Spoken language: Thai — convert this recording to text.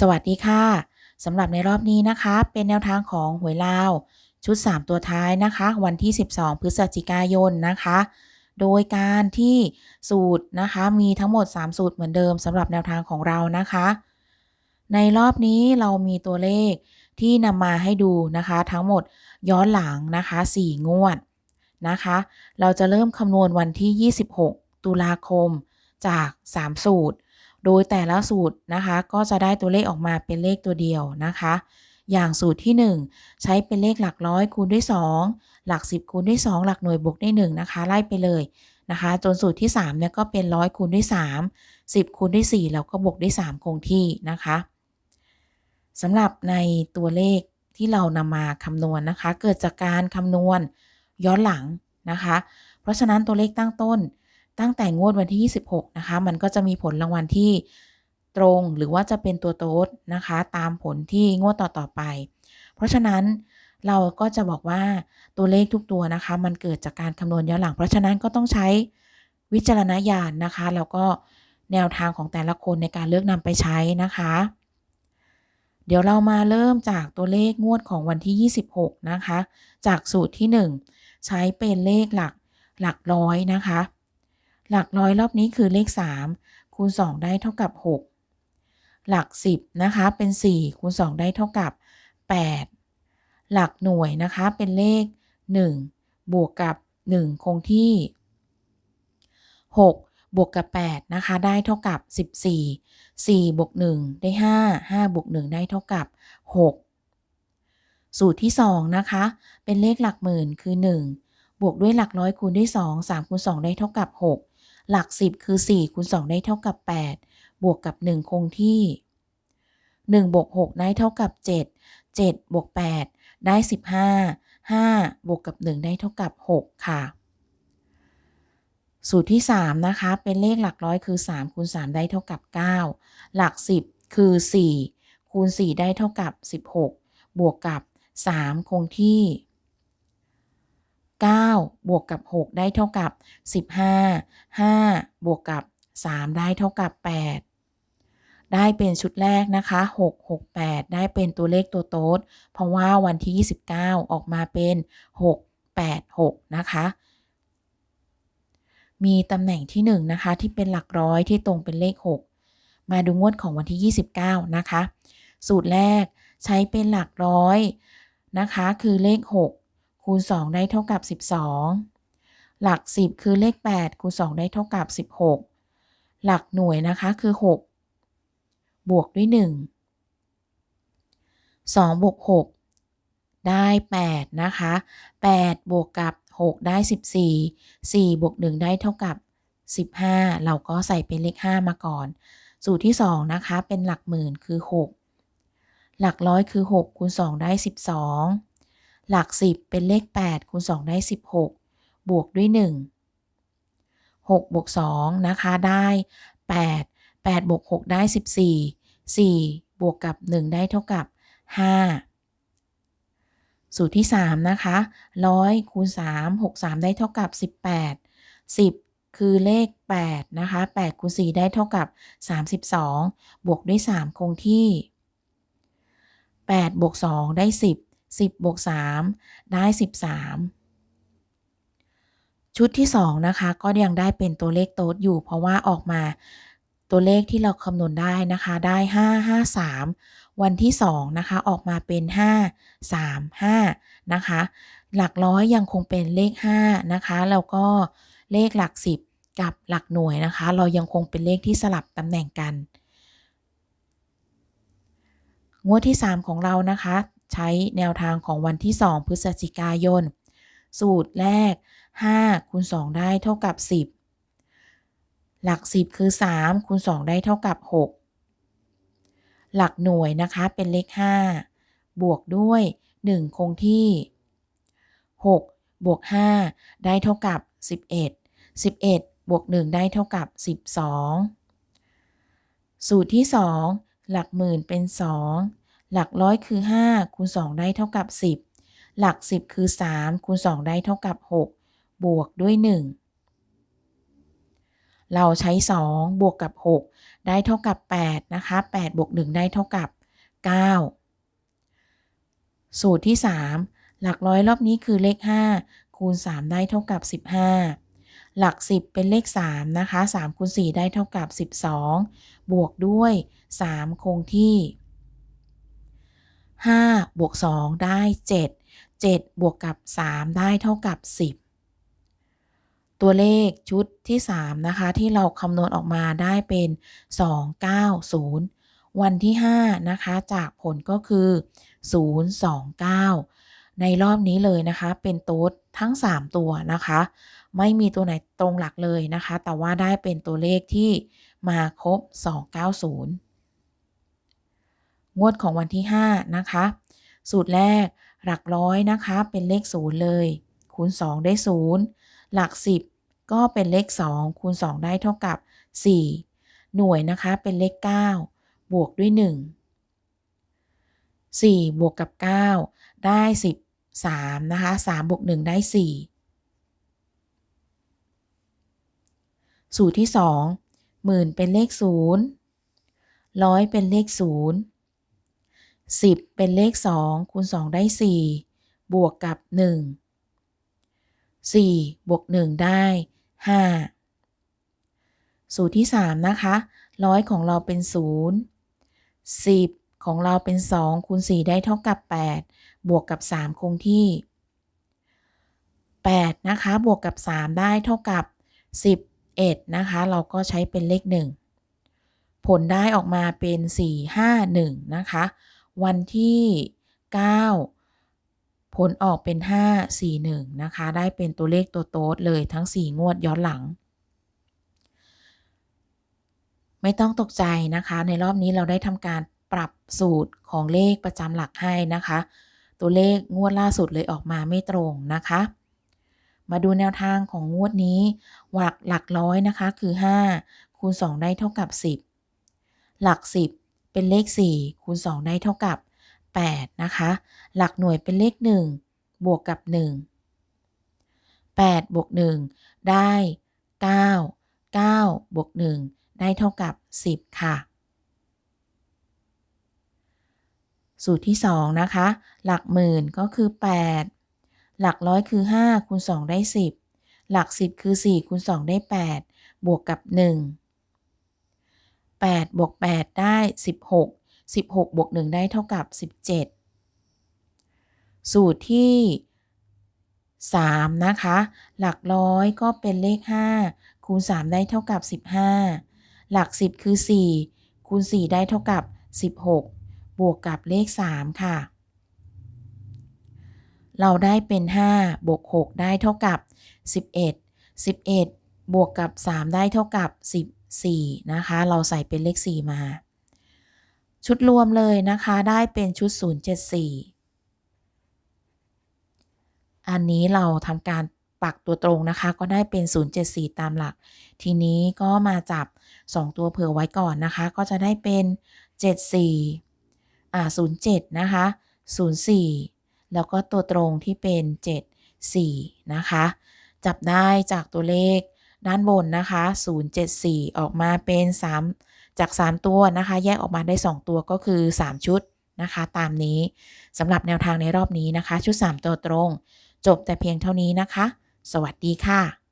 สวัสดีค่ะสำหรับในรอบนี้นะคะ เป็นแนวทางของหวยลาว ชุด 3 ตัวท้ายนะคะ วันที่ 12 พฤศจิกายนนะคะ โดยการที่สูตรนะคะ มีทั้งหมด 3 สูตรเหมือนเดิมสำหรับแนวทางของเรานะคะ ในรอบนี้เรามีตัวเลขที่นำมาให้ดูนะคะ ทั้งหมดย้อนหลังนะคะ 4 งวดนะคะ เราจะเริ่มคำนวณวันที่ 26 ตุลาคมจาก 3 สูตร โดยแต่ละสูตรนะคะก็จะได้ตัวเลขออกมาเป็นเลขตัวเดียวนะคะ อย่างสูตรที่ 1 ใช้เป็นเลขหลักร้อยคูณด้วย 2 หลัก 10 คูณด้วย 2 หลักหน่วยบวกด้วย1นะคะไล่ไปเลยนะคะจนสูตรที่3เนี่ยก็เป็นร้อยคูณด้วย 3 10 คูณด้วย 4 แล้วก็บวกด้วย 3 คงที่นะคะสำหรับในตัวเลขที่เรานำมาคำนวณนะคะ เกิดจากการคำนวณย้อนหลังนะคะ เพราะฉะนั้นตัวเลขตั้งต้น ตั้งแต่งวดวันที่ 26 นะคะ มันก็จะมีผลรางวัลที่ตรงหรือว่าจะเป็นตัวโต๊ดนะคะ ตามผลที่งวดต่อๆไป เพราะฉะนั้นเราก็จะบอกว่าตัวเลขทุกตัวนะคะ มันเกิดจากการคำนวณย้อนหลัง เพราะฉะนั้นก็ต้องใช้วิจารณญาณนะคะ แล้วก็แนวทางของแต่ละคนในการเลือกนำไปใช้นะคะ เดี๋ยวเรามาเริ่มจากตัวเลขงวดของวันที่ 26 นะคะ จากสูตรที่ 1 ใช้เป็นเลขหลักหลักร้อยนะคะ หลักร้อยรอบนี้คือเลข 3 คูณ 2 ได้เท่ากับ 6 หลัก 10 นะคะเป็น 4 คูณ 2 ได้เท่ากับ 8 หลักหน่วยนะคะเป็นเลข 1 บวกกับ 1 คงที่ 6บวกกับ8นะคะได้เท่ากับ 14 4บวก1ได้ 5 5บวก1ได้เท่ากับ 6 สูตรที่2นะคะเป็นเลขหลักหมื่นคือ 1 บวกด้วยหลักร้อยคูณด้วย 2 3คูณ2ได้เท่ากับ6 หลัก 10 คือ 4คูณ2ได้เท่ากับ 8 บวกกับ 1 คงที่ 1บวก6ได้เท่ากับ 7 7บวก8ได้ 15 5 บวกกับ 1 ได้เท่ากับ 6 ค่ะ สูตรที่ 3 นะคะ เป็นเลขหลักร้อยคือ 3 คูณ 3 ได้เท่ากับ 9 หลัก 10 คือ 4 คูณ 4 ได้เท่ากับ 16 บวกกับ 3 คงที่ 9 บวกกับ 6 ได้เท่ากับ 15 5 บวกกับ 3 ได้เท่ากับ 8 ได้เป็นชุดแรกนะคะ 6 6 8 ได้เป็นตัวเลขตัวโต๊ด เพราะว่าวันที่ 29 ออกมาเป็น 6 8 6 นะคะ มีตำแหน่งที่ 1 นะคะ ที่เป็นหลักร้อยที่ตรงเป็นเลข 6 มาดูงวดของวันที่ 29 นะคะ สูตรแรกใช้เป็นหลักร้อยนะคะ คือเลข 6 คูณ 2 ได้เท่ากับ 12 หลัก 10 คือเลข 8 คูณ 2 ได้เท่ากับ 16 หลักหน่วยนะคะคือ 6 บวกด้วย 1 2 บวก 6 ได้ 8 นะคะ 8 บวกกับ 6 ได้ 14 4 บวก 1 ได้เท่ากับ 15 เราก็ใส่เป็นเลข 5 มาก่อน สูตรที่ 2 นะคะ เป็นหลักหมื่นคือ 6 หลักร้อยคือ 6 คูณ 2 ได้ 12 หลัก 10 เป็นเลข 8 คูณ 2 ได้ 16 บวกด้วย 1 6บวก2นะคะ ได้ 8 8บวก6ได้ 14 4 บวกกับ 1 ได้เท่ากับ 5 สูตรที่ 3 นะคะ 100 คูณ 3 6 3 ได้เท่ากับ 18 10 คือเลข 8 นะคะ 8 คูณ 4 ได้เท่ากับ 32 บวกด้วย 3 คงที่ 8 บวก 2 ได้ 10 10บวก3ได้ 13 ชุดที่ 2 นะคะ ก็ยังได้เป็นตัวเลขโต๊ดอยู่ เพราะว่าออกมาตัวเลขที่เราคำนวณได้นะคะ ได้ 5 5 3 วันที่ 2 นะคะ ออกมาเป็น 5 3 5 นะคะ หลักร้อยยังคงเป็นเลข 5 นะคะ แล้วก็เลขหลัก 10 กับหลักหน่วยนะคะ เรายังคงเป็นเลขที่สลับตำแหน่งกันงวดที่ 3 ของเรานะคะ ใช้แนวทางของวันที่ 2 พฤศจิกายน สูตรแรก 5คูณ2ได้เท่ากับ 10 หลัก 10 คือ 3คูณ2ได้เท่ากับ 6 หลักหน่วยนะคะเป็นเลข 5 บวกด้วย 1 คงที่ 6 บวก 5 ได้เท่ากับ 11 11 บวก 1 ได้เท่ากับ 12 สูตรที่ 2 หลักหมื่นเป็น 2 หลักร้อยคือ 5 คูณ 2 ได้เท่ากับ 10 หลัก 10 คือ 3 คูณ 2 ได้เท่ากับ 6 บวกด้วย 1 เราใช้ 2 บวกกับ 6 ได้เท่ากับ 8 นะคะ 8 บวก 1 ได้เท่ากับ 9 สูตรที่ 3 หลักร้อยรอบนี้คือเลข 5 คูณ 3 ได้เท่ากับ 15หลัก 10 เป็นเลข 3 นะคะ3คูณ4ได้เท่ากับ 12 บวกด้วย 3 คงที่ บวก 2 ได้ 7 7 บวกกับ 3 ได้เท่ากับ 10 ตัวเลขชุดที่ 3 นะคะ ที่เราคำนวณออกมาได้เป็น 290 วันที่ 5 นะคะ จากผลก็คือ 029 ในรอบนี้เลยนะคะ เป็นโต๊ดทั้ง 3 ตัวนะคะ ไม่มีตัวไหนตรงหลักเลยนะคะ แต่ว่าได้เป็นตัวเลขที่มาครบ 290 งวดของวันที่ 5 นะคะ สูตรแรก หลักร้อยนะคะ เป็นเลข0เลย คูณ 2 ได้0หลัก 10 ก็เป็นเลข 2 คูณ 2 ได้เท่ากับ 4 หน่วยนะคะเป็นเลข 9 บวกด้วย 1 4 บวกกับ 9 ได้ 13 นะคะ 3 บวก 1 ได้ 4 สูตรที่ 2 หมื่นเป็นเลข 0 ร้อยเป็นเลข 0 10 เป็นเลข 2 คูณ 2 ได้ 4 บวกกับ 1 4 บวก 1 ได้ 5 สูตรที่ 3 นะคะร้อยของเราเป็น 0 10 ของเราเป็น 2 คูณ 4 ได้เท่ากับ 8 บวกกับ 3 คงที่ 8 นะคะ บวกกับ 3 ได้เท่ากับ 11 นะคะ เราก็ใช้เป็นเลข 1 ผลได้ออกมาเป็น 4 5 1 นะคะ วันที่ 9 ผลออกเป็น 5 4 1 นะคะ ได้เป็นตัวเลขตัวโต๊ดเลยทั้ง 4 งวดย้อนหลัง ไม่ต้องตกใจนะคะ ในรอบนี้เราได้ทำการปรับสูตรของเลขประจำหลักให้นะคะ ตัวเลขงวดล่าสุดเลยออกมาไม่ตรงนะคะมาดูแนวทางของงวดนี้หลักหลักร้อยนะคะคือ 5 คูณ 2 ได้เท่ากับ 10 หลัก 10 เป็นเลข 4 คูณ 2 ได้เท่ากับ 8 นะคะ หลักหน่วยเป็นเลข 1 บวกกับ 1 8 บวก 1 ได้ 9 9 บวก 1 ได้เท่ากับ 10 ค่ะ สูตรที่ 2 นะคะ หลักหมื่นก็คือ 8 หลักร้อยคือ 5 คูณ 2 ได้ 10 หลัก 10 คือ 4 คูณ 2 ได้ 8 บวกกับ 1 8บวก8 ได้ 16 16 บวก 1 ได้เท่ากับ 17 สูตรที่ 3 นะคะ หลักร้อยก็เป็นเลข 5 คูณ 3 ได้เท่ากับ 15 หลัก 10 คือ 4 คูณ 4 ได้เท่ากับ 16 บวกกับเลข 3 ค่ะ เราได้เป็น 5 บวก 6 ได้เท่ากับ 11 11 บวกกับ 3 ได้เท่ากับ 10 4 นะคะ เราใส่เป็นเลข 4 มา ชุดรวมเลยนะคะได้เป็นชุด 074 อันนี้เราทำการปักตัวตรงนะคะ ก็ได้เป็น 074 ตามหลัก ทีนี้ก็มาจับ 2 ตัวเผื่อไว้ก่อนนะคะ ก็จะได้เป็น 74 อ่า 07 นะคะ 04 แล้วก็ตัวตรงที่เป็น 74 นะคะ จับได้จากตัวเลข ด้านบนนะคะ 074 ออกมาเป็น 3 จาก 3 ตัวนะคะ แยกออกมาได้ 2 ตัวก็คือ 3 ชุดนะคะ ตามนี้สำหรับแนวทางในรอบนี้นะคะ ชุด 3 ตัวตรง จบแต่เพียงเท่านี้นะคะ สวัสดีค่ะ